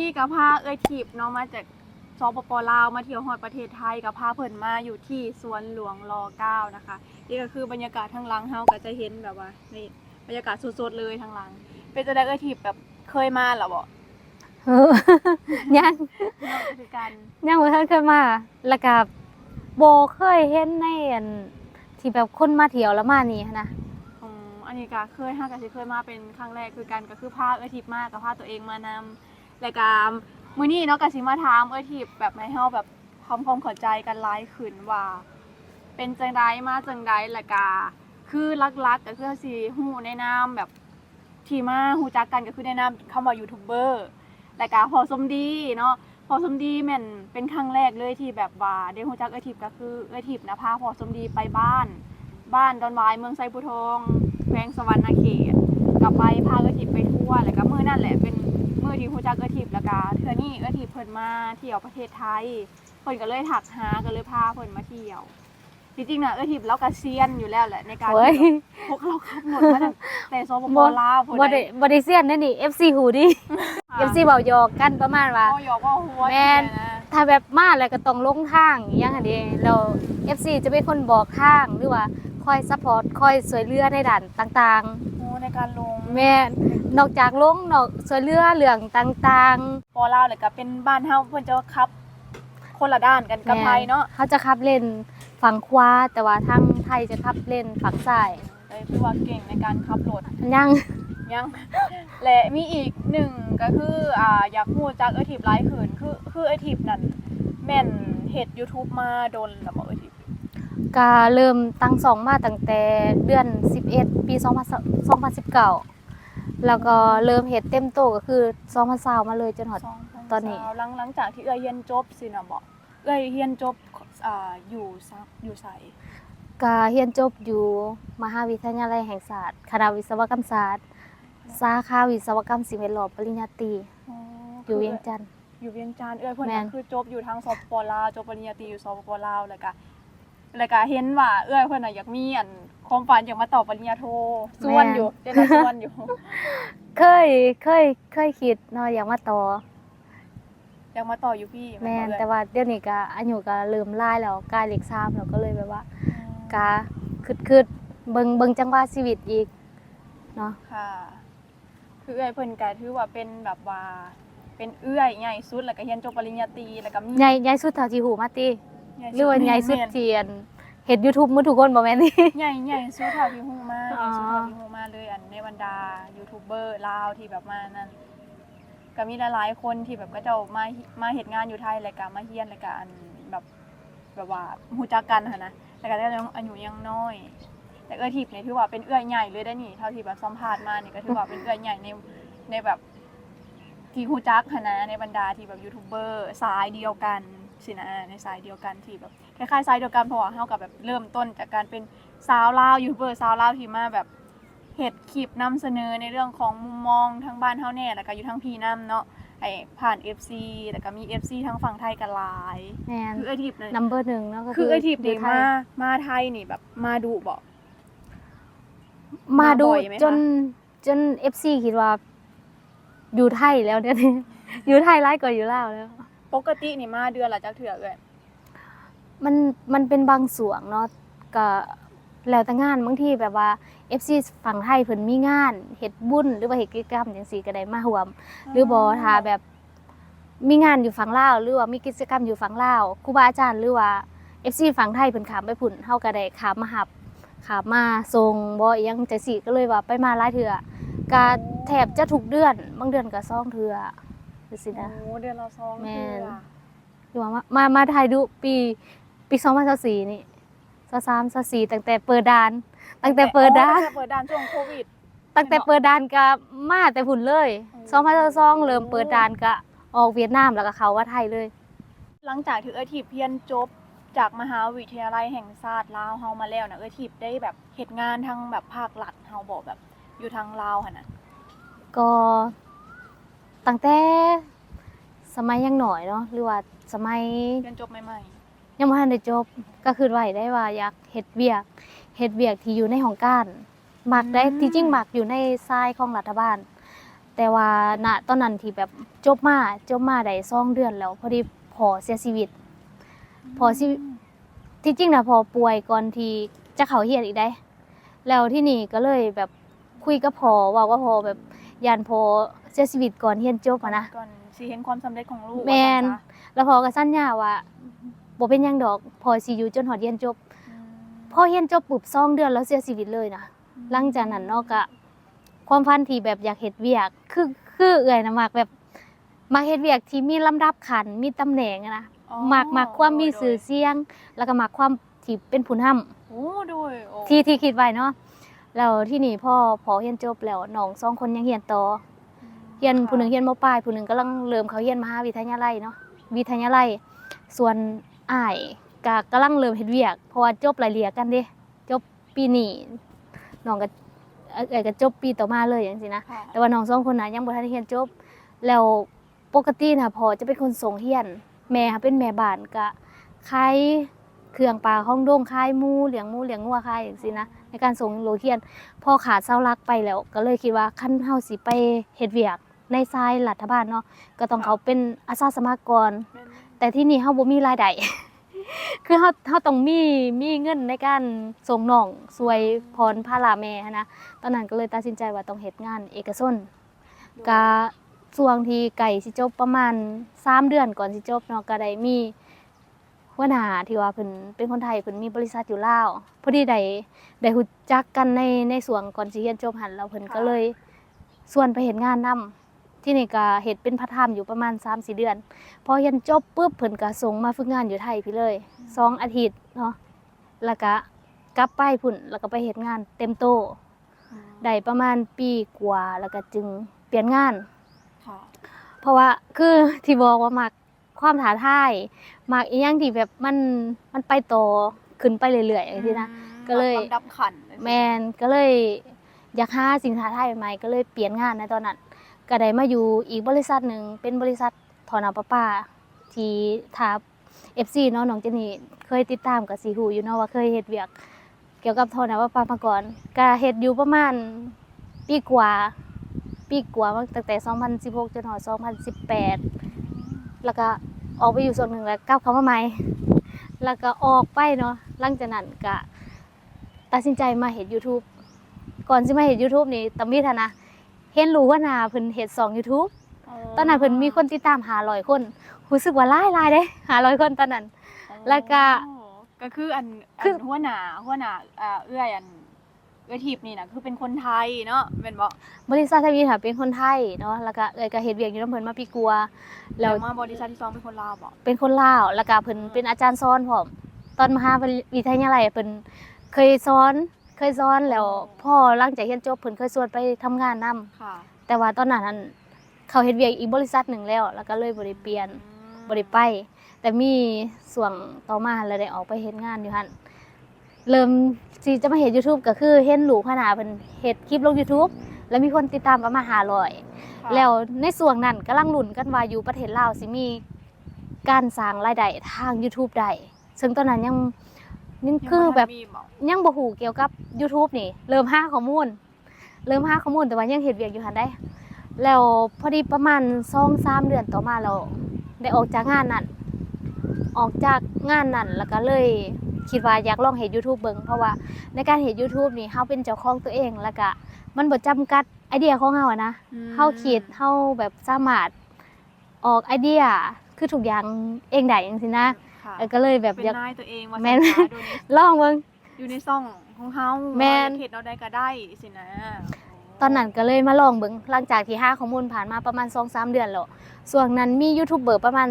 นี้ก็พาเอ้ยทิพย์เนาะมาจากสปปลาวมาเที่ยวฮอดประเทศไทยกับพาเพิ่นมาอยู่ที่สวนหลวงร9นะคะนี่ก็คือบรรยากาศทางหลังเฮาก็จะเห็นแบบว่านี่บรรยากาศสดๆเลยทางหลัง เป็นจะได้เอ้ยทิพย์แบบเคยมาเหรอบ่เออยังเนาะก็คือกันยังบ่ทันเคยมาแล้วก็บ่เคยเห็นในอันที่แบบคนมาเที่ยวแล้วมานี่หั้นนะอืมอันนี้ก็เคยห้าก็สิเคยมาเป็นครั้งแรกคือกันก็คือพาเอ้ยทิพย์มากับพาตัวเองมานำ แล้วก็มื้อนี้เนาะก็สิมาถามเอ้ยทิพย์แบบให้เฮาแบบทำความเข้าใจกันหลายขึ้นว่า เป็นจังไดมาจังไดแล้วก็คือลักๆก็คือสิฮู้ในนามแบบที่มาฮู้จักกันก็คือในนามคำว่ายูทูบเบอร์แล้วก็พอสมดีเนาะพอสมดีแม่นเป็นครั้งแรกเลยที่แบบว่าได้ฮู้จักเอ้ยทิพย์ก็คือเอ้ยทิพย์นะพาพอสมดีไปบ้าน บ้านดอนวายเมืองไซบุทองแขวงสวรรณเขตกลับไปพาเอ้ยทิพย์ไปทั่วแล้วก็มื้อนั่นแหละเป็น มื้อที่ฮู้จักเอ้ยทิพย์แล้วก็เทื่อนี้เอ้ยทิพย์เพิ่นมาเที่ยวประเทศไทยเพิ่นก็เลยถักหาก็เลยพาเพิ่นมาเที่ยวจริงๆน่ะเอ้ยทิพย์เราก็เซียนอยู่แล้วแหละในการโอ้ยพวกเราขับรถมาตั้งแต่สปปบ่ลาวพุ่นบ่ได้บ่ได้เซียนเด้นี่ FC หูดิ FC เว้าหยอกกันประมาณว่าก็หยอกว่าหัวแม่นนะถ้าแบบมาแล้วก็ต้องลงทางอหยังอันนี้แล้ว FC จะเป็นคนบอกทางหรือว่าคอยซัพพอร์ตคอยช่วยเหลือในด้านต่างโอ้ในการลงๆ แม่น อกจากลงนอกช่วยเหลือเรื่องต่างปอลาวเลยก็เป็นบ้านเฮาเพิ่นจะขับ คนละด้านกันๆกับไทยเนาะเขาจะขับเลนฝั่งขวาแต่ว่าทางไทยจะขับเลนฝั่งซ้ายเลยคือว่าเก่งในการขับรถยัง ยัง และมีอีกหนึ่งก็คืออ่าอยากพูดจากเอทีฟไลฟ์ขืนคือคือเอทีฟนั่นแม่นเฮ็ด YouTube มาโดนแล้วบ่เอทีฟก็เริ่มตั้งสองมาตั้งแต่เดือน 11 ปี 2000 2019 แล้วก็เริ่มเฮ็ดเต็มโตก็คือ2020มาเลยจนหอด ตอนนี้ หลังหลังจากที่เอ้ยเรียนจบสินะบ่เอ้ยเรียนจบอ่าอยู่ซักอยู่ไสก็เรียนจบอยู่มหาวิทยาลัยแห่งศาสตร์คณะวิศวกรรมศาสตร์ สาขาวิศวกรรมสิ่งแวดล้อมปริญญาตรีอ๋ออยู่เวียงจันทน์อยู่เวียงจันทน์เอ้ยเพิ่นแม่ก็นคือจบอยู่ทางสปปลาวจบปริญญาตรีอยู่สปปลาวแล้วก็แล้วก็เห็นว่าเอ้ยเพิ่นน่ะอยากมีอัน ความฝันอยากมาต่อปริญญาโทส่วนอยู่เดี๋ยวนะส่วนอยู่ เคยเคยเคยคิดเนาะอยากมาต่ออยากมาต่ออยู่พี่แม่นบ่เอ่ยแต่ว่าเดี๋ยวนี้ก็อายุก็เริ่มหลายแล้วกลายเลข3แล้วก็เลยแบบว่ากะคึดคึดเบิงเบิงจังหวะชีวิตอีกเนาะค่ะ คือเอื้อยเพิ่นก็ถือว่าเป็นแบบว่าเป็นเอื้อยใหญ่สุดแล้วก็เรียนจบปริญญาตรีแล้วก็มีใหญ่ใหญ่สุดเท่าที่หูมาติใญ่หรือว่าใหญ่สุดแม่นเทียน เฮ็ด YouTube มื้อทุกคนบ่แม่นติใหญ่ใหญ่สุดเท่าที่ฮู้มาใหอ๋ญ่อสุดเท่าที่ฮู้มาเลยอันในบรรดายูทูบเบอร์ลาวที่แบบมานั่นก็มีหลายๆคนที่แบบก็เจ้ามามาเฮ็ดงานอยู่ไทยแล้วก็มาเฮียนแล้วก็อันแบบแบบว่าฮู้จักกันหั่นนะแล้วก็ได้อายุยังน้อย แต่เอื้อยทิพย์เนี่ยถือว่าเป็นเอื้อยใหญ่เลยได้นี่เท่าที่แบบสัมภาษณ์มานี่ก็ถือว่าเป็นเอื้อยใหญ่ในในแบบที่ฮู้จักหั่นนะในบรรดาที่แบบยูทูบเบอร์สายเดียวกันสินะในสายเดียวกันที่แบบ คล้ายๆสายเดียวกันเพราะว่าเฮากับแบบเริ่มต้นจากการเป็นสาวลาวยูทูบเบอร์สาวลาวที่มาแบบเฮ็ดคลิปนำเสนอในเรื่องของมุมมองทางบ้านเฮาแน่แล้วก็อยู่ทางพี่นํเนาะไอ้ผ่าน FC แล้วก็มี FC ทางฝั่งไทยกันหลายแม่นคือเอื้อยทิพย์เนี่ยนัมเบอร์1เนาะก็คือไอทิพย์ยู่นี่ไทยมามาไทยนี่แบบมาดูบอกมาดูมาบ่อยไหมคะ จนจน FC คิดว่า อยู่ไทยแล้วเดี๋ยวนี้ อยู่ไทยหลายกว่าอยู่ลาวแล้ว ปกตินี่มาเดือนละจักเถื่อเลย มันมันเป็นบางส่วนเนาะก็แล้วแต่งานบางทีแบบว่า FC ฝั่งไทยเพิ่นมีงานเฮ็ดบุญหรือว่าเฮ็ดกิจกรรมจังซี่ก็ได้มาร่วม หรือบ่ถ้าแบบมีงานอยู่ฝั่งลาวหรือว่ามีกิจกรรมอยู่ฝั่งลาวครูบาอาจารย์หรือว่า FC ฝั่งไทยเพิ่นขามไปพุ่นเฮาก็ได้ขามมาหับขามมาส่งบ่อิหยังจังซี่ก็เลยว่าไปมาหลายเทื่อก็แทบจะทุกเดือน บางเดือนก็สองเทื่อจังซี่โอ้นะเดือนละสองแม่เทื่นอคือว่ามามามาไทยดูปี ปี2024นี่23 24ตั้งแต่เปิดด่าน ตั้งแต่เปิดด่านอ๋อตั้งแต่เปิดด่านช่วงโควิด ตั้งแต่เปิดด่านก็มาแต่พุ่นเลยอืม2022เริ่มเปิดด่านก็ออกเวียดนามแล้วก็เข้าว่าไทยเลย หลังจากที่เออทิพย์เรียนจบจากมหาวิทยาลัยแห่งชาติลาวเฮามาแล้วนะเออทิพย์ได้แบบเฮ็ดงานทางแบบภาครัฐเฮาบอกแบบ อยู่ทางลาวหั่นน่ะก็ตั้งแต่สมัยยังหน่อยเนาะหรือว่าสมัยเรียนจบใหม่ ยังบ่ทันได้จบก็คือไว้ได้ว่าอยากเฮ็ดเวียกเฮ็ดเวียกที่อยู่ในของการมักได้ที่จริงมักอยู่ในทรายของรัฐบาลแแต่ว่าณตอนนั้นที่แบบจบมาจบมาได้สองเดือนแล้วพอดีพอเสียชีวิต พอสิที่จริงนะพอป่วยก่อนที่จะเข้าเฮียนอีกได้ แล้วที่นี่ก็เลยแบบคุยกับพอเว่าว่าพอแบบยานพอเสียชีวิตก่อนเฮียนจบอะนะก่อนสิเห็นความสำเร็จของลูกแม่นว่าซั่ซะแล้วพอก็สัญญาว่า บ่เป็นหยังดอก พอสิอยู่จนฮอดเฮียนจบอืมพอเฮียนจบปุ๊บสองเดือนแล้วเสียชีวิตเลยนะหลังจากนั้นเนาะก็ความฝันที่แบบอยากเฮ็ดเวียก คือคือเอื้อยนะมักแบบมักเฮ็ดเวียกที่มีลำดับขั้นมีตำแหน่งอะนะอ๋อมักมักความมีโดยชื่อเสียง แล้วก็มักความที่เป็นผู้นำ โอ้โดยโอ้ที่ที่คิดไว้เนาะแล้วที่นี่พ่อพอเรียนจบแล้วน้องสองคนยังเรียนต่อเรียนผู้หนึ่งเรียนมปลายผู้หนึ่งกำลังเริ่มเขาเรียนมหาวิทยาลัยเนาะวิทยาลัย ส่วน อ้ายก็กำลังเริ่มเฮ็ดเวียก เพราะว่าจบรายเรียกกันเด้จบปีนี้น้องก็เอ่อเอ้ยก็จบปีต่อมาเลยจังซี่นะค่ะแต่ว่าน้องสองคนน่ะยังบ่ทันได้เรียนจบ แล้วปกติน่ะพ่อจะเป็นคนส่งเรียน แม่ค่ะเป็นแม่บ้านก็ขายเครื่องปลาห้องโดงขายหมูเลี้ยงหมูเลี้ยงงัวขายจังซี่นะในการส่งโลเรียนพอขาดเสาหลักไปแล้ว ก็เลยคิดว่าคันเฮาสิไปเฮ็ดเวียกในทรายรัฐบาลเนาะก็ต้องเขาเป็นอาสาสมัครก่อนเป็น แต่ที่นี่เฮาบ่มีรายได้ คือเฮาเฮาต้องมีมีเงินในการส่งน้องสวยพรภาระแม่หั้นนะตอนนั้นก็เลยตัดสินใจว่าต้องเฮ็ดงานเอกชนก็ช่วงที่ไก่สิจบประมาณ3เดือนก่อนสิจบเนาะก็ได้มีหัวหน้าที่ว่าเพิ่นเป็นคนไทยเพิ่นมีบริษัทอยู่ลาวพอดีได้ได้รู้จักกันในในส่วนก่อนสิเรียนจบหันแล้วเพิ่นก็เลยชวนไปเฮ็ดงานนํ ที่นี่ก็เฮ็ดเป็นพาร์ทไทม์อยู่ประมาณ3-4เดือน พอเรียนจบปุ๊บเพิ่นก็ส่งมาฝึกงานอยู่ไทยพี่เลยสองอาทิตย์เนาะแล้วก็กลับไปพุ่นแล้วก็ไปเฮ็ดงานเต็มโตอืมได้ประมาณปีกว่าแล้วก็จึงเปลี่ยนงานค่ะเพราะว่าคือที่บอกว่ามักความท้าทายมักอีหยังที่แบบมันมันไปต่อขึ้นไปเรื่อยๆอย่างที่นะอืมก็เลยลำดับขันแมนก็เลยอยากหาสิ่งท้าทายใหม่ๆก็เลยเปลี่ยนงานในตอนนั้น ก็ได้มาอยู่อีกบริษัทหนึ่งเป็นบริษัทถอนน้ำประปาที่ทับ FC เนาะน้องเจนี่เคยติดตามกับสีหูอยู่เนาะว่าเคยเฮ็ดเวียก เกี่ยวกับถอนน้ำประปามาก่อนก็เฮ็ดอยู่ประมาณปีกว่าปีกว่ามาตั้งแต่ 2016 จนถึง2018 แล้วก็ออกไปอยู่ส่วนหนึ่งแล้วกลับเข้ามาใหม่ แล้วก็ออกไปเนาะหลังจากนั้นก็ตัดสินใจมาเฮ็ด YouTube ก่อนสิมาเฮ็ด YouTube นี่ตำมีฐานะ เห็นรู้ว่านาเพิ่นเฮ็ด2 YouTube ตอนนั้นเพิ่นมีคนติดตาม500คนรู้สึกว่าหลายหลายๆเด้500คนตอนนั้น แล้วก็โอ้ก็คืออันคืออันหัวหน้าหัวหน้าอ่าเอื้อยอันเอื้อยทิพย์นี่นะคือเป็นคนไทยเนาะเป็นบ่บริษัททวีค่ะเป็นคนไทยเนาะแล้วก็เอ้ยก็เฮ็ดเวียกอยู่นำเพิ่นมาปีกัวาแล้แล้ววมาบริษัทที่สองเป็นคนลาวบ่เป็นคนลาวแล้วก็เพิ่นเป็นอาจารย์สอนพร้อมตอนมหาวิทยาลัยเพิ่นเคยสอน เคยสอนแล้วพอหลังจากเรียนจบเพิ่นเคยชวนไปทำงานนํค่ะแต่ว่าตอนนั้นนั้นเขาเฮ็ดเวียกอีกบริษัทหนึ่งแล้ว แล้วก็เลยบ่ได้เปลี่ยนอืมบ่ได้ไป แต่มีส่วงต่อมาแล้วได้ออกไปเฮ็ดงานอยู่หั่นเริ่มที่จะมาเฮ็ด YouTube ก็คือเห็นลูกพนาเพิ่นเฮ็ดคลิปลง YouTube แล้วมีคนติดตามประมาณ500ค่ะแล้วในส่วนนั้นกำลังลุ้นกันว่าอยู่ประเทศลาวสิมีการสร้างรายได้ทาง YouTube ได้ซึ่งตอนนั้นยัง ยังคือแบบยังทันมีบ่ยังบ่ฮู้เกี่ยวกับ YouTube นี่ เริ่มหาข้อมูล เริ่มหาข้อมูลแต่ว่ายังเฮ็ดเวียกอยู่หั่นได้ แล้วพอดีประมาณ2-3เดือนต่อมาแล้วได้ออกจากงานนั้นออกจากงานนั้นแล้วก็เลยคิดว่าอยากลองเฮ็ด YouTube เบิ่งเพราะว่าในการเฮ็ด YouTube นี่เฮาเป็นเจ้าของตัวเองแล้วก็มันบ่จำกัดไอเดียของเฮาอะนะ อืม เฮาคิดเฮาแบบสามารถออกไอเดียคือทุกอย่างเองได้จังซี่นะ ค่ะเออก็เลยแบบเป็นอยาก นายตัวเองว่าแม่น สินค้าตัวนี้ลองเบิ่ง อยู่ในซ่องของเฮาแม่นเฮ็ดเอาได้ก็ได้สินะตอนนั้นก็เลยมาลองเบิ่งหลังจากที่หาข้อมูลผ่านมาประมาณ2-3เดือนแล้วส่วนนั้นมียูทูบเบอร์ประมาณ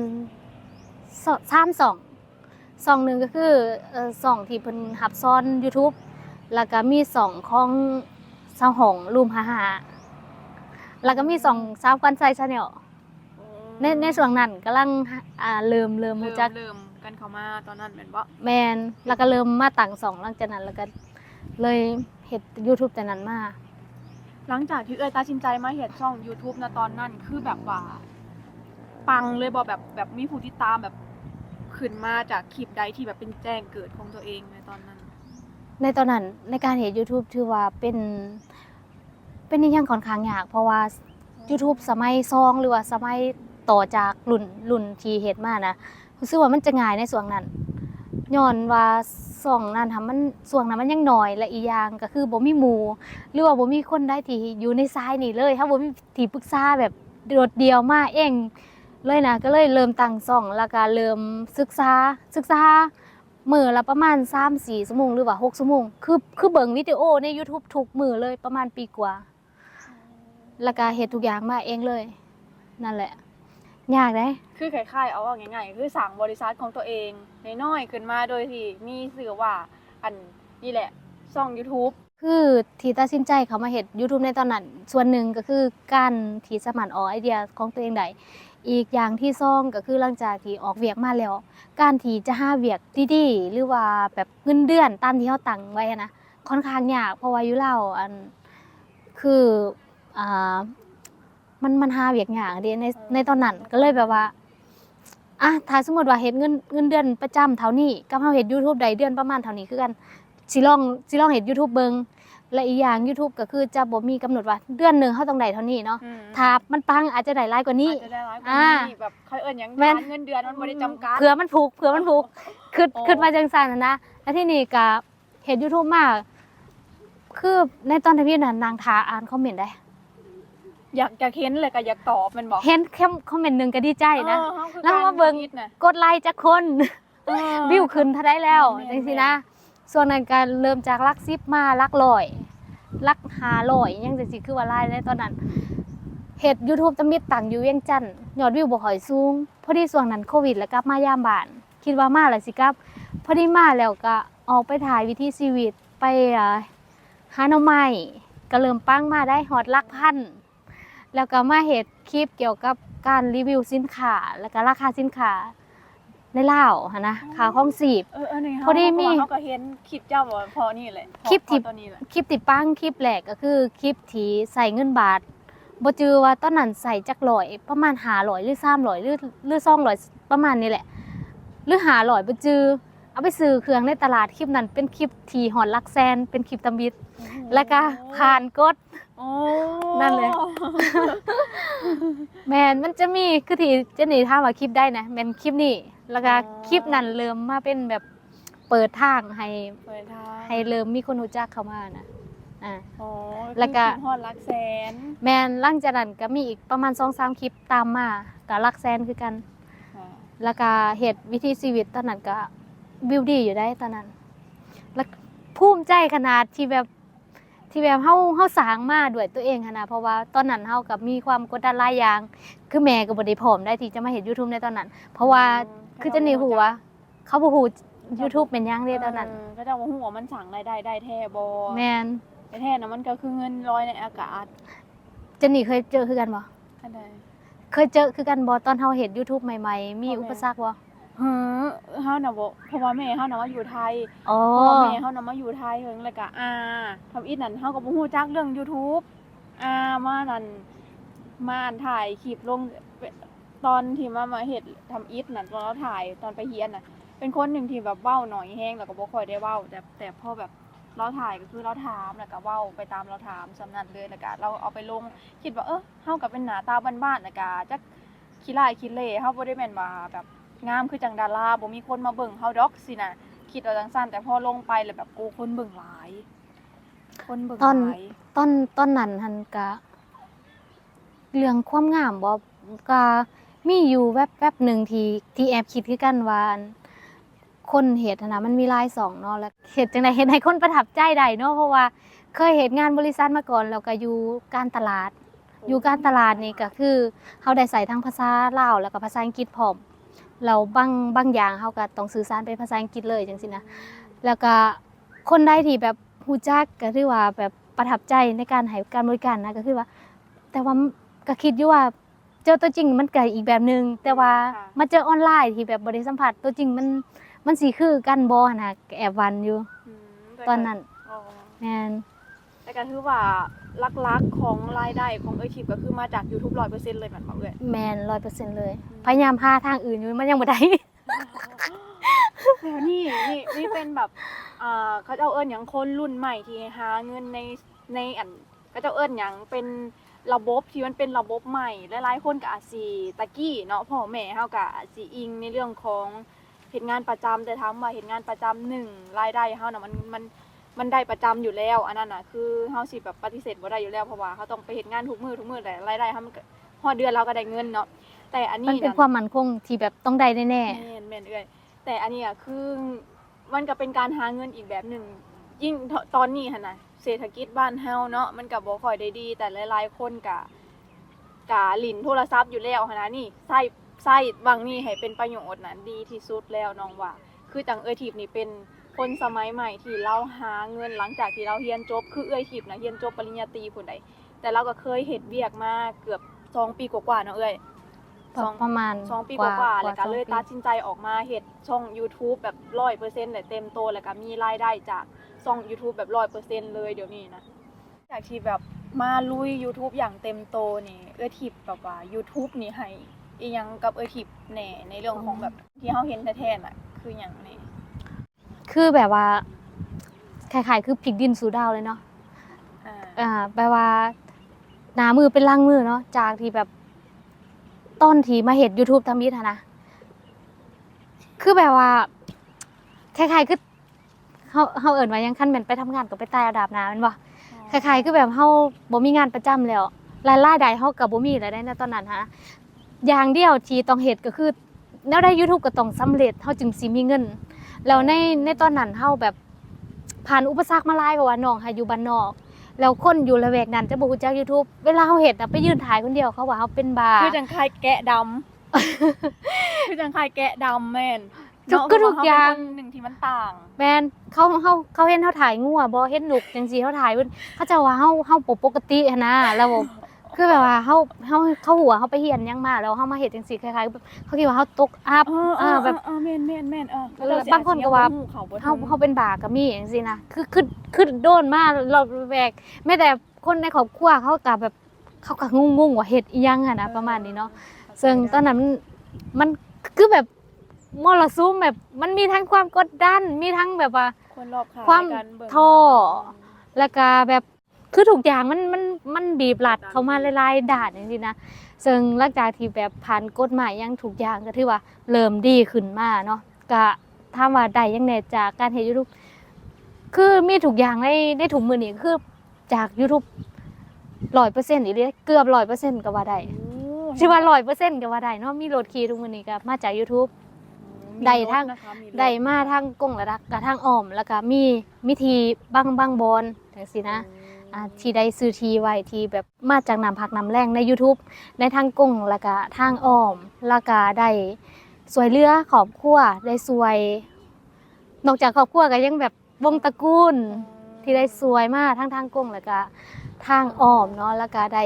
3 2 2หนึงก็คือเอ่อสองที่เพิ่นหับซ้อน YouTube แล้วก็มีสองของสาวหงรูมหาหาแล้วก็มีสองสาวควันใจชาแนลในในช่วงนั้นกำลังอ่าเริ่มเริ่มเริ่รู้มจัก เริ่ม กันเข้ามาตอนนั้นเป็นบ่แมนแล้วก็เริ่มมาตั้งสองหลังจากนั้นแล้วก็เลยเฮ็ด YouTube แต่นั้นมา หลังจากที่เอ้ยตัดสินใจมาเฮ็ดช่อง YouTube นะตอนนั้นคือแบบว่า ปังเลยบ่แบบแบบมีผู้ติดตามแบบขึ้นมาจากคลิปใดที่แบบเป็นแจ้งเกิดของตัวเองในตอนนั้น ในตอนนั้นในการเฮ็ด YouTube ถือว่าเป็น เป็นอหย่างค่อนข้างยาก เพราะว่า YouTube สมัยซองหรือว่าสมัยต่อจากรุ่นรุ่นที่เฮ็ดมานะ รู้สึกว่ามันจะง่ายในส่วนนั้นย้อนว่าส่องนั้นทำมันส่วงนั้นมันยังน้อยและอีกอย่างก็คือบ่มีหมู่หรือว่าบ่มีคนใดที่อยู่ในสายนี่เลยถ้าบ่มีที่ปรึกษาแบบโดดเดียวมาเองเลยนะก็เลยเริ่มตั้งซ่องแล้วก็เริ่มศึกษาศึกษามือละประมาณ3-4ชั่วโมงหรือว่า6ชั่วโมงคือคือเบิ่งวิดีโอใน YouTube ทุกมือเลยประมาณปีกว่า แล้วก็เฮ็ดทุกอย่างมาเองเลย นั่นแหละ ยากเด้ คือคล้ายๆเอาว่าง่ายๆคือสั่งบริษัทของตัวเองน้อยๆขึ้นมาโดยที่มีสื่อว่าอันนี่แหละช่อง YouTube คือที่ตัดสินใจเขามาเฮ็ด YouTube ในตอนนั้น ส่วนหนึ่งก็คือการที่สมานออกไอเดียของตัวเองได้อีกอย่างที่ซ่องก็คือหลังจากที่ออกเวียกมาแล้ว การที่จะหาเวียกดีๆหรือว่าแบบเงินเดือนตามที่เฮาตั้งไว้อะนะค่อนข้างยากเพราะว่าอยู่ลาวอันคืออ่า มันมันหาเวียกยากเด้ในในตอนนั้นก็เลยแบบว่าอะถ้าสมมติว่าเฮ็ดเงินเงินเดือนประจำเท่านี้กับเฮาเฮ็ด YouTube ได้เดือนประมาณเท่านี้คือกันสิลองสิลองเฮ็ด YouTube เบิ่งและอีกอย่าง YouTube ก็คือจะบ่มีกำหนดว่าเดือนหนึงเฮาต้องได้เท่านี้เนาะอืมถ้ามันปังอาจจะได้หลายกว่านี้อาจจะได้ร้ายกว่าอ่านี้แบบเขาเอิ้นหยังแม่นทานเงินเดือนมันบ่ได้จำกัดเผื่อมันผูกเผื่อมันผูกคืออ๋อคือมาจังซั่นน่ะนะแล้วที่นี่ก็เฮ็ด YouTube มาคือในตอนที่พี่น่ะนางทาอ่านคอมเมนต์ได้ อยากอยากเห็นเลยก็อยากตอบแมันบอกเห็นแค่คอมเมนต์หนึงก็ดีใจนะ เออเขาคือแล้วมาเบิ่งกรคิดน่ะกดไลค์จักคนเออ วิวขึ้นเท่าได้แล้วแม่น จังซี่นะ ส่วนนั้นก็เริ่มจากหลัก10มาหลักร้อยหลัก500ยังจังซี่คือว่าหลายในตอนนั้นเฮ็ด YouTube ตะมิดตั้งอยู่เวียงจันทน์ยอดวิวบ่ค่อยสูง พอดีช่วงนั้นโควิดแล้วกลับมายามบ้าน คิดว่ามาแล้วสิกลับ พอดีมาแล้วก็ออกไปถ่ายวิถีชีวิตไปอ่าหาหน่อไม้ก็เริ่มปังมาได้ฮอดหลักพัน แล้วก็มาเฮ็ดคลิปเกี่ยวกับการรีวิวสินค้าแล้วก็ราคาสินค้าในลาวหันนะค่าของสีบ เออเออนี่พอดีมีเขาก็เห็นคลิปเจ้าบ่พอนี่แหละพอคลิปที่ พอตัวนี้แหละคลิปที่ปังคลิปแรกก็คือคลิปที่ใส่เงินบาทบ่จือว่าตอนนั้นใส่จักร้อย ประมาณ500หรือ300หรือหรือ200ประมาณนี้แหละ หรือ500บ่จือเอาไปซื้อเครื่องในตลาดคลิปนั้นเป็นคลิปที่ฮอดหลักแสนเป็นคลิปตำบิด แล้วก็ผ่านกด โอ้นั่นเลย แมนมันจะมีคือที่เจนนี่ถามว่าคลิปได้นะแมนคลิปนี้แล้วก็คลิปนั้นเริ่มมาเป็นแบบเปิดทางให้เปิดทางให้เริ่มมีคนรู้จักเข้ามานะอ่าโอ้แล้วก็คือคลิปฮอดหลักแสน แมนหลังจากนั้นก็มีอีกประมาณ2-3คลิปตามมาก็หลักแสนคือกันอ่าแล้วก็เหตุวิธีชีวิตตอนนั้นก็วิวดีอยู่ได้ตอนนั้น แล้วภูมิใจขนาดที่แบบ ที่แบบเฮาเฮาสร้างมาด้วยตัวเองหั้นนะเพราะว่าตอนนั้นเฮากับมีความกดดันหลายอย่าง คือแม่ก็บ่ได้พร้อมได้ที่จะมาเห็น YouTube ในตอนนั้น เพราะว่าคือจะหนีหูว่าเขาบ่ฮู้ YouTube เป็นหยังเด้ตอนนั้นเก็จะว่าหัวามันสั่งรายได้ได้แท้บ่แม่นแต่แท้นะมันก็คือเงินลอยในอากาศเจนนี่เคยเจอคือกันบ่อันใดเคยเจอคือกันบ่ตอนเฮาเห็น YouTube ใหม่ๆ มีพ่อแม่อุปสรรคบ่ เฮ้อเฮาน่ะบ่เพราะว่าแม่เฮาน่ะว่าอยู่ไทยอ๋อพ่อแม่เฮาน่ะมาอยู่ไทยเฮิงแล้วก็อาทำอีนั่นเฮาก็บ่ฮู้จักเรื่อง YouTube อามานั่นมาอ่านถ่ายคลิปลงตอนที่มามาเฮ็ดทำอีทนั่นตอนเราถ่ายตอนไปเฮียนน่ะ เป็นคนหนึ่งที่แบบเว้าหน่อยแฮงแล้วก็บ่ค่อยได้เว้า แต่แต่พอแบบเราถ่ายก็คือเราถามแล้วก็เว้าไปตามเราถามสำนั้นเลยแล้วก็เราเอาไปลงคิดว่าเออเฮาก็เป็นหน้าตาบ้านๆแล้วก็จักขี้ร้ายขี้เล่เฮาบ่ได้แม่นว่าแบบ งามคือจังดาราบ่มีคนมาเบิ่งเฮาดอกสินะคิดเอาจังสั้นแต่พอลงไปเลยแบบโอ้คนเบิ่งหลาย คนเบิ่งตอนหลายตอนตอนนั้นหันกะ เรื่องความงามบ่ก็มีอยู่แวบแวบหนึ่งที่ที่แอบคิดคือกันว่าอันคนเฮ็ดนะมันมีลายสองเนาะแล้วเฮ็ดจังได๋เฮ็ดให้คนประทับใจได้เนาะเพราะว่าเคยเฮ็ดงานบริษัทมาก่อนแล้วก็อยู่การตลาด อยู่การตลาดนี่ก็คือเฮาได้ใส่ทั้งภาษาลาวแล้วก็ภาษาอังกฤษพร้อม เราบางบางอย่างเฮาก็ต้องสื่อสารเป็นภาษาอังกฤษเลยจังซี่นะแล้วก็คนใดที่แบบฮู้จักก็ถือว่าแบบประทับใจในการให้การบริการนะก็คือว่า แต่ว่าก็คิดอยู่ว่าเจอตัวจริงมันก็อีกแบบหนึง แต่ว่ามาเจอออนไลน์ที่แบบบ่ได้สัมผัสตัวจริงมันมันสิคือกันบ่หั่นนะก็แอบหวันอยู่อืมแต่ตอนนั้นอ๋อแม่น แต่ก็คือว่าลักๆของรายได้ของเอ้ยทิปก็คือมาจาก YouTube 100%เลยแม่นบ่เอ้ยแม่น100%เลย พยายามหาทางอื่นอยู่มันยังบ่ได้แล้วนี่นี่นี่เป็นแบบอ่าเขาเจ้าเอิ้นหยังคนรุ่นใหม่ที่หาเงินในในอันเขาเจ้าเอิ้นหยังเป็นระบบที่มันเป็นระบบใหม่หลายๆคนก็อาจสิตะกี้เนาะพ่อแม่เฮาก็อาจสิอิงในเรื่องของเฮ็ดงานประจำแต่ถามว่าเฮ็ดงานประจำหนึ่งรายได้เฮาน่ะมันมัน มันได้ประจำอยู่แล้ว อันนั้นน่ะคือเฮาสิแบบปฏิเสธบ่ได้อยู่แล้วเพราะว่าเขาต้องไปเฮ็ดงานทุกมื้อทุกมื้อแต่รายได้เฮามันก็ฮอดเดือนเราก็ได้เงินเนาะแต่อันมันนี้เป็นน่ะความมั่นคงที่แบบต้องได้แน่แม่นแม่นเอ้ยแต่อันนี้อะคือมันก็เป็นการหาเงินอีกแบบหนึ่งยิ่งตตอนนี้หั่นน่ะเศรษฐกิจบ้านเฮาเนาะมันก็บ่ค่อยได้ดี แต่หลายๆคนก็กะหลินโทรศัพท์อยู่แล้วหั่นนะนี่ใช้ใช้บางนี่ให้เป็นประโยชน์น่ะดีที่สุดแล้วน้องว่า คือจังเอ้ยทิพย์นี่เป็น คนสมัยใหม่ที่เราหาเงินหลังจากที่เราเรียนจบ คือเอ้ยทิพย์นะเรียนจบปริญญาตรีพุ่นใดแต่เราก็เคยเฮ็ดเวียกมาเกือบสองปีกว่าๆเนาะเอ้ยๆสองประมาณสองปีกว่าๆแล้วก็สองเลยปีตัดสินใจออกมาเฮ็ดช่อง YouTube แบบร้อยเปอร์เซ็นต์เลยเต็มโตวแล้วก็มีรายได้จากช่อง YouTube แบบร้อยเปอร์เซ็นต์เลยเดี๋ยวนี้นะจากที่แบบมาลุย YouTube อย่างเต็มโตวนี่เออทิปแบบว่า YouTube นี่ให้อีหยังกับเออทิปแหน่ในเรื่องของแบบที่เฮาเห็นแท้ๆน่ะคือหยังแหน่ คือแบบว่าคล้ายๆคือพลิกดินสู่ดาวเลยเนาะอ่าอ่าแปลว่าหนามือเป็นล่างมือเนาะจากที่แบบต้นที่มาเห็ด YouTube ทำมิตรนะคือแบบว่าคล้ายๆคือเฮาเฮาเอิ้นว่ายังคันแม่นไปทำงานก็ไปใต้อาดาบน้ำแม่นบ่คล้ายๆคือแบบเฮาบ่มีงานประจำแล้วรายได้เฮาก็บ่มีแล้วได้ในตอนนั้นฮะอย่างเดียวที่ต้องเฮ็ดก็คือแนวได้ YouTube ก็ต้องสำเร็จเฮาจึงสิมีเงิน แล้วในในตอนนั้นเฮาแบบผ่านอุปสรรคมาหลายเพราะว่าน้องหาอยู่บ้านนอก แล้วคนอยู่ละแวกนั้นจะบ่รู้จัก YouTube เวลาเฮาเฮ็ดน่ะไปยืนถ่ายคนเดียวเขาว่าเฮาเป็นบาคือจังคายแกะดำคือจังคายแกะดำแม่นทุกก็ทุกอย่างเนะเพระว่เขเป็นคนหนึ่งที่มันต่าง แม่นเขาเฮาเขาเห็นเฮาถ่ายงัวบ่เห็นหนุกจังซี่เฮาถ่ายเพิ่นเขาจะว่าเฮาเฮาบ่ปกติหันนะแล้วบ่ คือแบบว่าเฮาเฮาเขาหัวเฮาไปเฮียนหยังมาแล้วเฮามาเฮ็ดจังซี่คล้ายๆแบบเขาคิดว่าเฮาตกอัพเออเออ่าอแบบเออแม่นแม่นแม่นเออเออบางคนก็ว่าเขาบ่เฮาเฮาเป็นบาก็มีจังซี่นะคือคือคือโดนมาเราแวกแม้แต่คนในครอบครัวเขาก็แบบเขาก็งงๆว่าเฮ็ดอีหยังหั่นนะประมาณนี้เนาะซึ่งตอนนั้นมันมันคือแบบมรสุมแบบมันมีทั้งความกดดันมีทั้งแบบว่าคนรอบข้างความในกรเบิ่งท้อแล้วก็แบบ คือทุกอย่างมันมันมันบีบรัดเข้ามาหลายๆด่านอย่างนี้นะซึ่งหลังจากที่แบบผ่านกฎหมายยังทุกอย่างก็ถือว่าเริ่มดีขึ้นมาเนาะก็ถามว่าได้ยังไงจากการเห็นยูทูบคือมีทุกอย่างในในถุงมือนี่คือจาก YouTube ร้อยเปอร์เซ็นต์อีกเลยเกือบร้อยเปอร์เซ็นต์ก็ว่าได้โอ้ชื่อว่าร้อยเปอร์เซ็นต์ก็ว่าได้เนาะมีโหลดคีย์ทุกมื้อนี้ก็มาจาก YouTube มีได้รถทั้งนะคะรถได้มาทางกงระดักกับทางอ้อม แล้วก็มีมิธีบางบางบอนจังซี่นะ อ่าที่ได้ซื้อทีไว้ที่แบบมาจากนำพักนำแรงใน YouTube ในทางกงแล้วก็ทางอ้อมแล้วก็ได้สวยเรือขอบครัวได้สวย นอกจากครอบครัวก็ยังแบบวงตระกูลที่ได้สวยมากทั้งทางกงแล้วก็ทางอ้อมเนาะแล้วก็ได้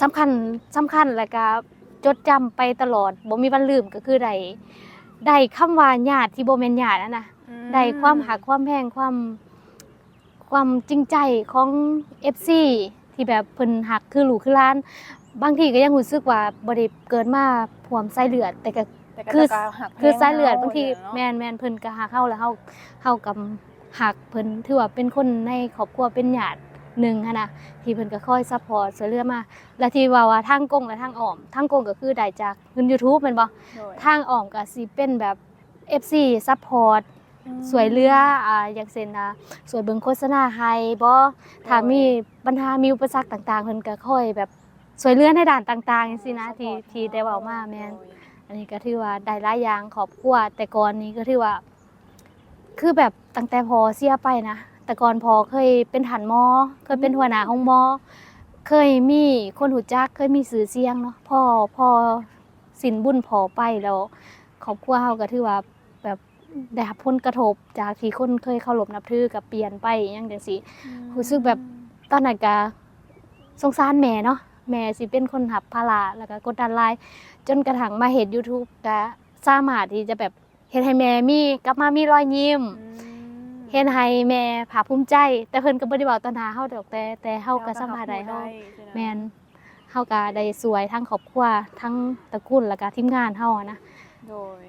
สำคัญสำคัญแล้วก็จดจำไปตลอดบ่มีวันลืมก็คือได้ได้คำว่าญาติที่บ่แม่นญาตินั่นน่ะอืมได้ความหักความแพงความ ความจริงใจของ FC ที่แบบเพิ่นหักคือลูกคือหล้าน บางทีก็ยังรู้สึกว่าบ่ได้เกิดมาพร้อมสายเลือด แต่ก็แต่ก็คือจะหักคือแพงสายเลือดบางทีเนะแมนแมนเพิ่นก็หาเข้าแล้วเฮาเฮากับหักเพิ่นถือว่าเป็นคนในครอบครัวเป็นญาติหนึ่งหั้นนะที่เพิ่นก็คอยซัพพอร์ตช่วยเหลือมา และที่ว่าว่าทางกงและทางอ้อมทางกงก็คือได้จากเงิน YouTube แม่นบ่โดยทางอ้อมก็สิเป็นแบบ FC ซัพพอร์ตม สวยเหลืออ่าอย่างเช่นอ่าสวยเบิ่งโฆษณาให้บ่ถ้ามีปัญหามีอุปสรรคต่างๆเพิ่นก็คอยแบบสวยเหลือในด้านต่างๆจังซี่นะที่ที่ได้เว้ามาแม่นโดยอันนี้ก็ถือว่าได้หลายอย่างขอบครัวแต่ก่อนนี้ก็ถือว่า คือแบบตั้งแต่พอเสียไปนะแต่ก่อนพอเคยเป็นฐานหมอ เคยเป็นหัวหน้าห้องหมอ เคยมีคนหูจัก เคยมีสื่อเสียงเนาะพอพอสินบุญพอไปแล้วครอบครัวเฮาก็ถือว่าแบบ ได้รับผลกระทบจากที่คนเคยเคารพนับถือกับเปลี่ยนไปอหยังจังซี่รู้สึกแบบตอนนั้นก็สงสารแม่เนาะแม่สิเป็นคนหับภาระแล้วก็กดดันหลาย จนกระทั่งมาเห็น YouTube ก็สามารถที่จะแบบเฮ็ดให้แม่มีกลับมามีรอยยิ้มอืมเฮ็ดให้แม่ภาคภูมิใจ แต่เพิ่นก็บ่ได้เว้าต่อหน้าเฮาดอกแต่แต่เฮาก็สัมผัสได้เฮาใช่ไหแม่นเฮาก็ได้สวยทั้งครอบครัวทั้งตระกูลแล้วก็ทีมงานเฮาอะนะโดย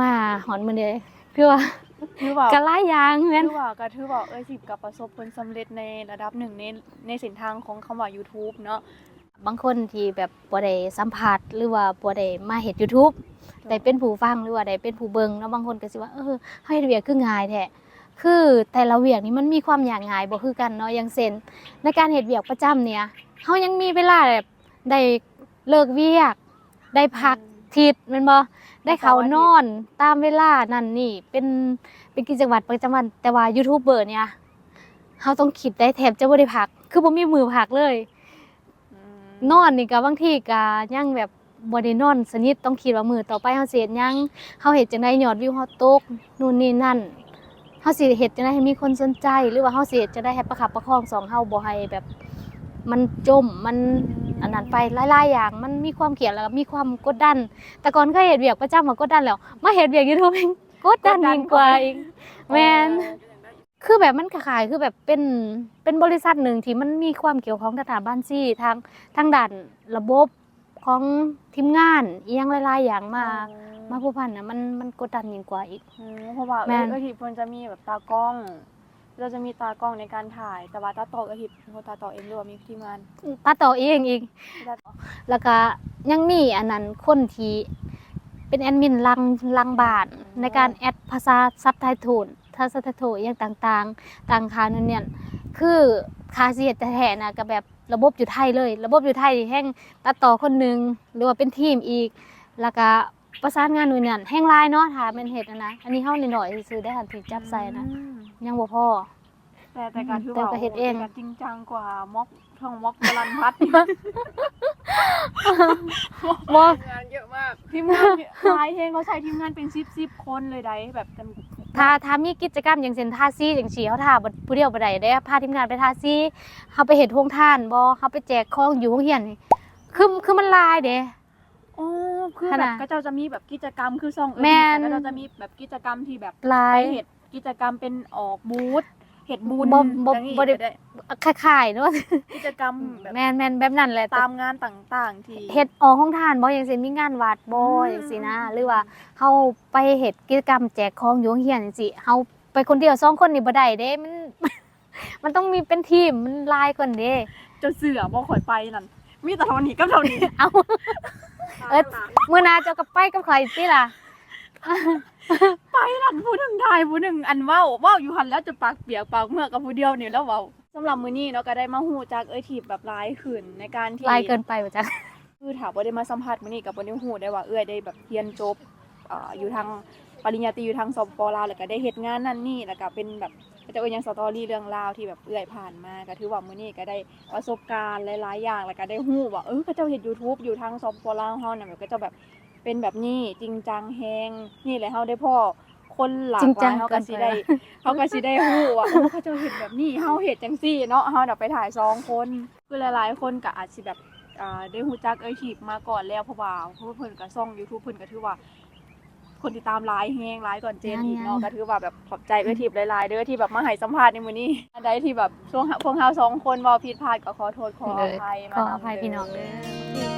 มาหอนมื้อนี้คือว่าถือว่าก็หลายอย่างแม่นถือว่าก็ถือว่าเอ้ยสิบกับประสบผลสำเร็จในระดับหนึ่งในในเส้นทางของคำว่า YouTube เนาะบางคนที่แบบบ่ได้สัมผัสหรือว่าบ่ได้มาเฮ็ด YouTube ได้เป็นผู้ฟังหรือว่าได้เป็นผู้เบิ่งเนาะบางคนก็สิว่าเออเฮาเฮ็ดเวียกคือง่ายแท้คือแต่ละเวียกนี่มันมีความยากง่ายบ่คือกันเนาะอย่างเช่นในการเฮ็ดเวียกประจำเนี่ยเฮายังมีเวลาแบบได้เลิกเวียก ได้พักทิศแม่นบ่ ได้เข้านอนตามเวลานั่นนี่ เป็นเป็นกิจวัตรประจำวันแต่ว่ายูทูบเบอร์เนี่ยเฮาต้องคิดได้แทบจะบ่ได้พัก คือบ่มีมือพักเลยอืมนอนนี่ก็บางทีก็ยังแบบบ่ได้นอนสนิทต้องคิดว่ามือต่อไปเฮาสิเฮ็ดหยังเฮาเฮ็ดจังได๋ยอดวิวเฮาตกนู่นนี่นั่นเฮาสิเฮ็ดจังได๋ให้มีคนสนใจ หรือว่าเฮาสิเฮ็ดจังได๋ให้ประคับประคองสองเฮาบ่ให้แบบ มันจมมัน อันนั้นไปหลายๆอย่างมันมีความเครียดแล้วก็มีความกดดัน แต่ก่อนเคยเฮ็ดเวียกประจำมากดดันแล้วมาเฮ็ดเวียก YouTube เองกดดันยิ่งกว่าอีกแม่นคือแบบมันคล้ายๆคือแบบเป็นเป็นบริษัทหนึ่งที่มันมีความเกี่ยวข้องกับทางบ้านซี่ทางทางด้านระบบของทีมงานอีหยังหลายๆอย่างมามาผู้พันนะมันมันกดดันยิ่งกว่าอีกอืมเพราะว่าแม่เอ้ยนเอ้ยทิพย์เพิ่นจะมีแบบตากล้อง เราจะมีตากล้องในการถ่าย แต่ว่าตาต่อเอ้ยทิพย์เป็นคนตาต่อเองหรือว่ามีทีมงานตัดต่อเองอีกที่ตาต่อแล้วก็ยังมีอันนั้นคนที่เป็นแอดมินลังลังบาทในการแอดภาษาซับไตเติลถ้าซับไตเติลอย่างต่างๆ ต่างคานั่นเนี่ยคือคาเสียแต่แท้ๆนะก็แบบระบบอยู่ไทยเลย ระบบอยู่ไทยแห่งตัดต่อคนหนึ่งหรือว่าเป็นทีมอีก แล้วก็ ประสานงานหน่วยงานแห่งหลายเนาะถ้าเป็นเฮ็ดนะนะอันนี้เฮาหน่อยๆซื้อได้ทันทีจับใส่นะอืมยังบ่พอ แต่แต่การถือแต่ว่าก็เฮ็ดเองแต่ก็จริงจังกว่าม็อกท่องม็อกบรันพัดบ่งานเยอะมาก ทีมงานหลายเฮงเขาใช้ทีมงานเป็นซิบซิบคนเลยได้แบบจำถ้าถ้ามีกิจกรรมอย่างเช่นทาซี่จังซี่เฮาท่าบ่ผู้เดียวบ่ได้เด้พาทีมงานไปทาซี่เฮาไปเฮ็ดโรงทานบ่เฮาไปแจกของอยู่โรงเรียนนี่คือคือมันหลายเด้ โอ้คือขแบนาบดก็เจ้าจะมีแบบกิจกรรมคือซองเอิ้แม่น ก็เจ้าจะมีแบบกิจกรรมที่แบบหลาไปย เห็ดกิจกรรมเป็นออกบูธเห็ดบุญบ่บ่จังงี้บ่ได้ ก็ได้คล้ายๆเนาะกิจกรรมแบบแม่นแม่นแบบนั้นแหละแต่ตามงานต่างๆ ที่ เฮ็ดออกโรงทานบ่อย่างเช่นมีงานวัดบ่อืมจังซี่นะ หรือว่าเฮาไปเฮ็ดกิจกรรมแจกของอยู่โรงเรียนจังซี่เฮาไปคนเดียวสองคนนี่บ่ได้เด้มัน มันต้องมีเป็นทีมมันหลายคนเด้ เจะเสือบ่ข่อยไปนั่น มีแต่เท่านี้กับเท่านี้เอาเอิ้นมื้อหน้าเจ้าก็ไปกับข่อยติล่ะ ไปนั่นผู้หนึ่งทายผู้หนึ่งอันเว้าเว้าอยู่หันแล้วจะปากเปียกปากเมื่อกกับผู้เดียวนี่แล้วเว้าสำหรับมื้อนี้เนาะก็ได้มาฮู้จักเอ้ยทีบแบบหลายขึ้นในการที่หลายเกินไปบ่จ๊ะคือถามว่าได้มาสัมผัสมื้อนี้กับบ่ได้ฮู้ได้ว่าเอ้ยได้แบบเรียนจบเอ่ออยู่ทางป ริญญาตรีอยู่ทางสปปลาวแล้วก็ได้เฮ็ดงานนั่นนี่แล้วก็เป็นแบบจะเอ้ยยังสตอรี่เรื่องราวที่แบบเอ้ยผ่านมาก็ถือว่ามื้อนี้ก็ได้ประสบการณ์หลายๆอย่างแล้วก็ได้ฮู้ว่าเออเขาเจ้าเฮ็ด YouTube อยู่ทางสปปลาวเฮาน่ะแบบก็จะแบบเป็นแบบนี้จริงจังแฮงนี่แหละเฮาได้พ่อคนหลากจริงหจัลางยเฮาก็สิได้เกินไปเขาก็สิได้ฮู้ว่าเออเขาเจ้าเฮ็ดแบบนี้เฮาเฮ็ดจังซี่เนาะเฮาน่ะไปถ่ายสองคนคือหลายๆ คนก็อาจสิแบบ อ่าได้ฮู้จักเอ้ยทีบมาก่อนแล้วเพราะว่าเพราะว่าเพิ่นก็ซ่อง YouTube เพิ่นก็ถือว่า คนติดตามหลายแฮงหลายก่อนเจนอีกเนาะยังๆก็ถือว่าแบบขอบใจเอ้ยทีบหลายๆเด้อที่แบบมาให้สัมภาษณ์ในมื้อนี้อันใดที่แบบช่วงพวกเฮาสองคนเว้าผิดพลาดก็ขอโทษขออภัยขออมานำภัยพี่น้องเด้เด้อ